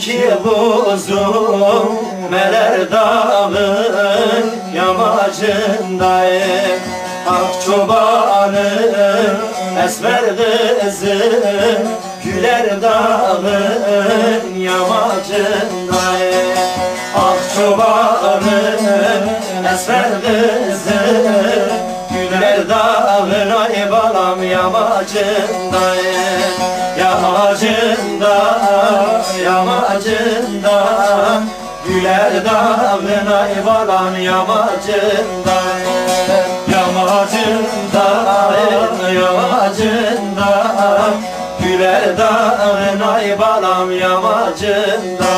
iki buzum Meler dağın yamacındayım. Ak çobanım esmer kızım Güler dağın yamacındayım. Ak çobanım esmer kızım Güler dağın ay balam yamacındayım yamacında Güler dağın ay balam yamacında Yamacında, yamacında Güler dağın ay balam yamacında